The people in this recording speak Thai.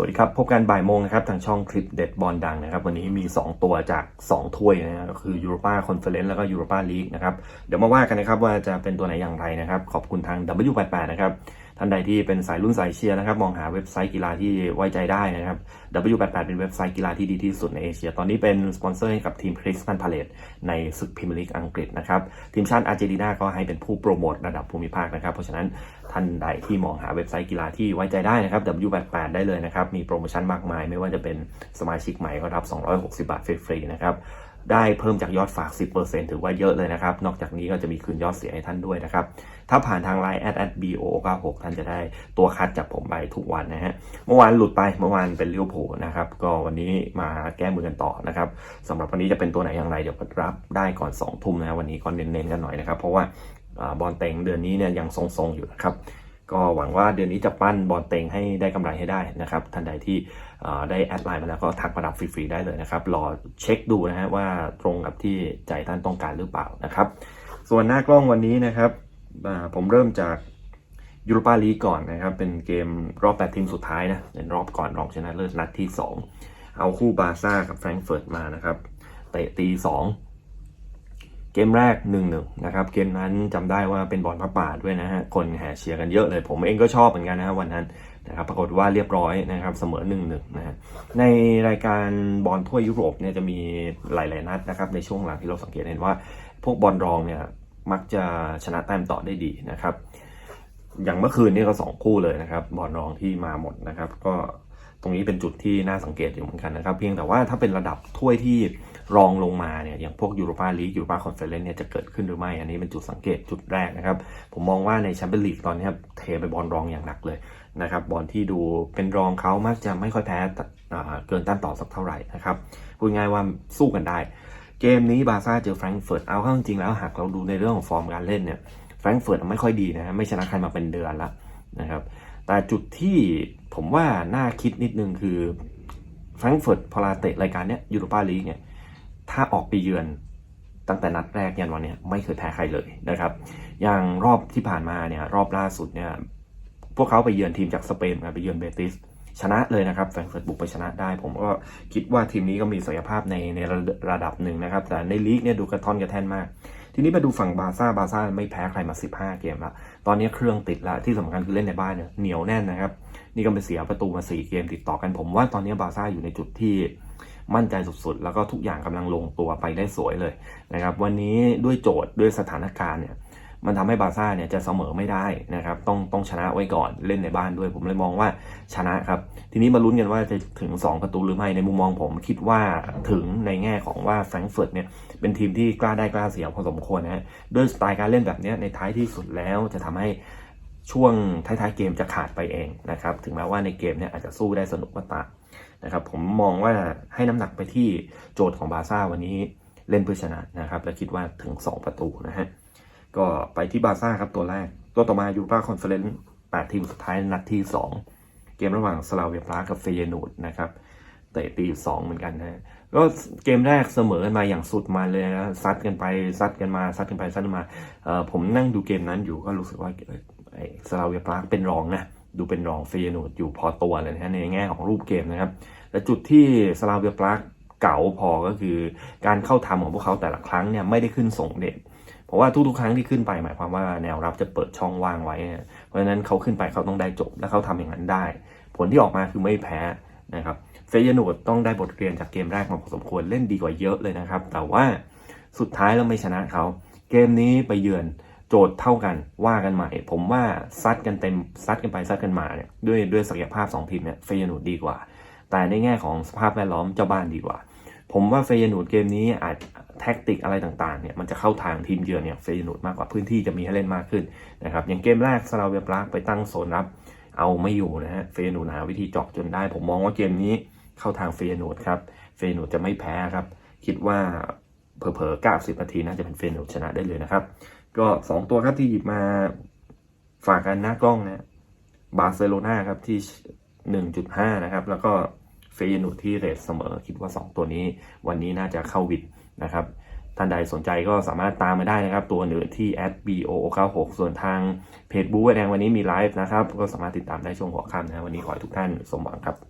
วัสดีครับ พบกันบ่ายโมงนะครับ ทางช่องคลิปเด็ดบอลดังนะครับ วันนี้มี 2 ตัวจาก 2 ถ้วยนะฮะก็คือยูโรปาคอนเฟอเรนซ์แล้วก็ยูโรปาลีกนะครับ เดี๋ยวมาว่ากันนะครับว่าจะเป็นตัวไหนอย่างไรนะครับ ขอบคุณทาง W88 นะครับ ท่านใดที่เป็นสายรุ่นสายเชียร์นะครับ มองหาเว็บไซต์กีฬาที่ไว้ใจได้นะครับ W88 เป็นเว็บไซต์กีฬาที่ดีที่สุดในเอเชีย ตอนนี้เป็นสปอนเซอร์ให้กับทีมคริสตันพาเลตในศึกพรีเมียร์ลีกอังกฤษนะครับ ทีมชาติอาร์เจนตินาก็ให้เป็นผู้โปรโมทระดับภูมิภาคนะครับ เพราะฉะนั้นท่านใดที่มองหาเว็บไซต์กีฬาที่ไว้ใจได้นะครับ W88 ได้เลยนะครับ มีโปรโมชั่นมากมาย ไม่ว่าจะเป็นสมาชิกใหม่ก็รับ 260 บาทฟรีๆนะครับ ได้เพิ่มจากยอดฝาก 10%ถือว่าเยอะเลยนะครับ นอกจากนี้ก็จะมีคืนยอดเสียให้ท่านด้วยนะครับ ถ้าผ่านทาง Line แอดแอด bo 96ท่านจะได้ตัวคัดจากผมไปทุกวันนะฮะ เมื่อวานหลุดไป เมื่อวานเป็นเลี้ยวโผนะครับ ก็วันนี้มาแก้มือกันต่อนะครับสำหรับวันนี้จะเป็นตัวไหนอย่างไร เดี๋ยวรับได้ก่อน2ทุ่มนะ วันนี้ก็เน้นๆกันหน่อยนะครับ เพราะว่าบอลเต็งเดือนนี้เนี่ยยังทรงๆอยู่นะครับ ก็หวังว่าเดือนนี้จะปั้นบอลเต็งให้ได้กำไรให้ได้นะครับท่านใดที่ได้แอดไลน์มาแล้วก็ทักมารับฟรีๆได้เลยนะครับรอเช็คดูนะฮะว่าตรงกับที่ใจท่านต้องการหรือเปล่านะครับ ส่วนหน้ากล้องวันนี้นะครับผมเริ่มจากยูโรปาลีก่อนนะครับ เป็นเกมรอบ8ทีมสุดท้ายนะเป็นรอบก่อนรองชนะเลิศนัดที่ 2 เอาคู่บาซ่ากับแฟรงก์เฟิร์ตมานะครับเตะตี2 กมแรก1-1นะครับ เกมนั้นจำได้ว่าเป็นบอลพระป่าด้วยนะฮะ คนแห่เชียร์กันเยอะเลย ผมเองก็ชอบเหมือนกันนะฮะวันนั้นนะครับ ปรากฏว่าเรียบร้อยนะครับเสมอ1-1นะฮะ ในรายการบอลถ้วยยุโรปเนี่ยจะมีหลาย ๆ นัดนะครับในช่วงหลังที่เราสังเกตเห็นว่า พวกบอลรองเนี่ยมักจะชนะแต้มต่อได้ดีนะครับ อย่างเมื่อคืนนี่ก็สองคู่เลยนะครับบอลรองที่มาหมดนะครับ ก็ตรงนี้เป็นจุดที่น่าสังเกตอยู่เหมือนกันนะครับ เพียงแต่ว่าถ้าเป็นระดับถ้วยที่ รองลงมาเนี่ยอย่างพวกยูโรปาลีกยูโรปาคอนเฟอเรนซ์เนี่ยจะเกิดขึ้นหรือไม่ อันนี้เป็นจุดสังเกตจุดแรกนะครับ ผมมองว่าในแชมเปี้ยนลีกตอนนี้เทไปบอลรองอย่างหนักเลยนะครับบอลที่ดูเป็นรองเขามักจะไม่ค่อยแพ้เกินแต้มต่อสักเท่าไหร่นะครับพูดง่ายว่าสู้กันได้ เกมนี้บาร์ซ่าเจอแฟรงก์เฟิร์ตเอาเข้าจริงแล้วหากเราดูในเรื่องของฟอร์มการเล่นเนี่ยแฟรงก์เฟิร์ตไม่ค่อยดีนะฮะไม่ชนะใครมาเป็นเดือนละนะครับแต่จุดที่ผมว่าน่าคิดนิดนึงคือแฟรงก์เฟิร์ตพอลาเตะรายการเนี้ยยูโรปาลีกเนี่ย ถ้าออกไปเยือนตั้งแต่นัดแรกยันวันนี้ไม่เคยแพ้ใครเลยนะครับ อย่างรอบที่ผ่านมาเนี่ยรอบล่าสุดเนี่ยพวกเขาไปเยือนทีมจากสเปนไปเยือนเบติสชนะเลยนะครับแฟรงเฟิร์ตบุกไปชนะได้ ผมก็คิดว่าทีมนี้ก็มีศักยภาพในในระระดับหนึ่งนะครับ แต่ในลีกเนี่ยดูกระท่อนกระแท่นมาก ทีนี้มาดูฝั่งบาซ่าบาซ่าไม่แพ้ใครมา 15 เกมละตอนนี้เครื่องติดละที่สำคัญคือเล่นในบ้านเนี่ยเหนียวแน่นนะครับ นี่ก็เป็นเสียประตูมา 4 เกมติดต่อกันผมว่าตอนนี้บาซ่าอยู่ในจุดที่ มั่นใจสุดๆ แล้วก็ทุกอย่างกำลังลงตัวไปได้สวยเลยนะครับวันนี้ด้วยโจทย์ด้วยสถานการณ์เนี่ยมันทำให้บาซ่าเนี่ยจะเสมอไม่ได้นะครับต้องต้องชนะไว้ก่อนเล่นในบ้านด้วยผมเลยมองว่าชนะครับทีนี้มาลุ้นกันว่าจะถึง 2 ประตูหรือไม่ในมุมมองผมคิดว่าถึงในแง่ของว่าแฟรงก์เฟิร์ตเนี่ยเป็นทีมที่กล้าได้กล้าเสียพอสมควรนะฮะด้วยสไตล์การเล่นแบบเนี้ยในท้ายที่สุดแล้วจะทำให้ช่วงท้ายๆเกมจะขาดไปเองนะครับถึงแม้ว่าในเกมเนี่ยอาจจะสู้ได้สนุกก็ตาม นะครับผมมองว่าให้น้ำหนักไปที่โจทย์ของบาร์ซ่าวันนี้เล่นเพื่อชนะนะครับ และคิดว่าถึง 2 ประตูนะฮะก็ไปที่บาร์ซ่าครับตัวแรก ตัวต่อมายูฟ่าคอนเฟอเรนซ์8ทีมสุดท้ายนัดที่ 2 เกมระหว่างสลาเวียปรากกับเฟเยนูดนะครับเตะตีสองเหมือนกันนะก็เกมแรกเสมอมาอย่างสุดมาเลยนะซัดกันไปซัดกันมาซัดกันไปซัดกันมาเอ่อผมนั่งดูเกมนั้นอยู่ก็รู้สึกว่าสลาเวียปรากเป็นรองนะ ดูเป็นรองเฟเยนูดอยู่พอตัวเลยนะฮะในแง่ของรูปเกมนะครับ แต่จุดที่สลาเวียปรากเก่าพอก็คือการเข้าทำของพวกเขาแต่ละครั้งเนี่ยไม่ได้ขึ้นส่งเด่นเพราะว่าทุกๆครั้งที่ขึ้นไปหมายความว่าแนวรับจะเปิดช่องว่างไว้ เพราะฉะนั้นเขาขึ้นไปเขาต้องได้จบ และเขาทำอย่างนั้นได้ ผลที่ออกมาคือไม่แพ้นะครับเฟยนูดต้องได้บทเรียนจากเกมแรกมาพอสมควรเล่นดีกว่าเยอะเลยนะครับ แต่ว่าสุดท้ายเราไม่ชนะเขา เกมนี้ไปเยือน โจทย์เท่ากันว่ากันใหม่ ผมว่าซัดกันเต็มซัดกันไปซัดกันมาเนี่ยด้วยด้วยศักยภาพสองทีมเนี่ยเฟยนูดดีกว่า แต่ในแง่ของสภาพแวดล้อมเจ้าบ้านดีกว่า ผมว่าเฟยนูดเกมนี้อาจแท็กติกอะไรต่างๆเนี่ยมันจะเข้าทางทีมเยือนเนี่ยเฟยนูดมากกว่าพื้นที่จะมีให้เล่นมากขึ้นนะครับอย่างเกมแรกสลาเวียปรากไปตั้งโซนรับ เอาไม่อยู่นะฮะเฟยนูดหาวิธีเจาะจนได้ ผมมองว่าเกมนี้เข้าทางเฟยนูดครับเฟยนูดจะไม่แพ้ครับคิดว่าเผลอๆ90นาทีน่าจะเป็นเฟยนูดชนะได้เลยนะครับ ก็2ตัวครับที่หยิบมาฝากกันหน้ากล้องนะบาร์เซโลนาครับที่1.5นะครับ แล้วก็เฟยนูดที่เรทเสมอ คิดว่า2ตัวนี้วันนี้น่าจะเข้าวิดนะครับท่านใดสนใจก็สามารถตามมาได้นะครับ ตัวหนึ่งที่ @bo96 ส่วนทางเพจบู๊แดงวันนี้มีไลฟ์นะครับ ก็สามารถติดตามได้ช่วงหัวค่ำนะวันนี้ขอให้ทุกท่านสมหวังครับ